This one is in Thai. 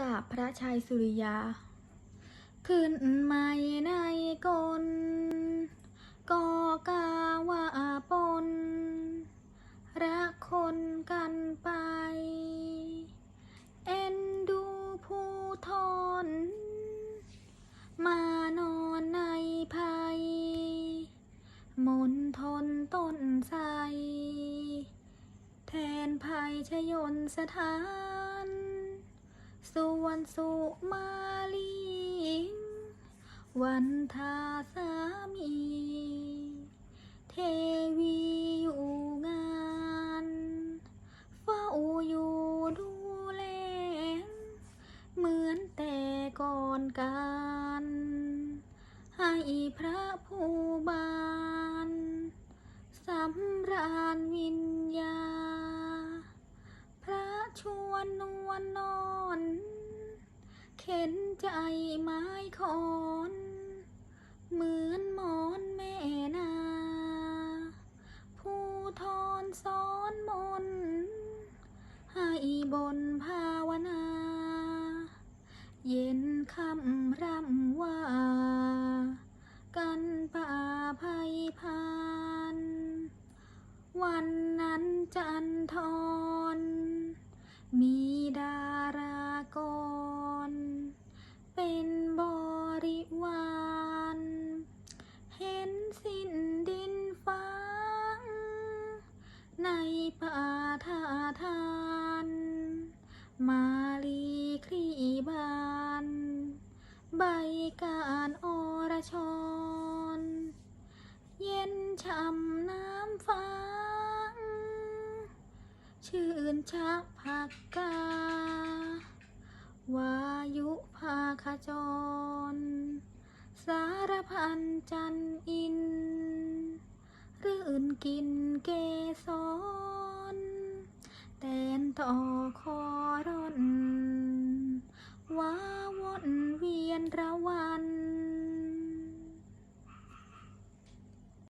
กราบพระชัยสุริยา ขึ้นไม่ในกลก็กาว่าปน รักคนกันไป เอ็นดูผู้ทน มานอนในภัย มนทนต้นไทรแทนภัยชยนสถาน ส่วนสุมาลีวันทาสามี เทวีอยู่งานเฝ้าอยู่ดูแลเหมือนแต่ก่อนการ ให้พระผู้บานสำราญวิญญา พระชวนนวลนอน ข็นใจไม้คอนเหมือนหมอนแม่นา ผู้ทอนสอนมน ให้บนภาวนา เย็นคำร่ำว่า กันป่าภัยพาน วันนั้นจันทรมีดารากร ใบการอรชรเย็นช่ำน้ำฟ้างชื่นชักผักกา วายุภาคจร สารพันจันอิน รื่นกินเกสรแตนต่อคอ one.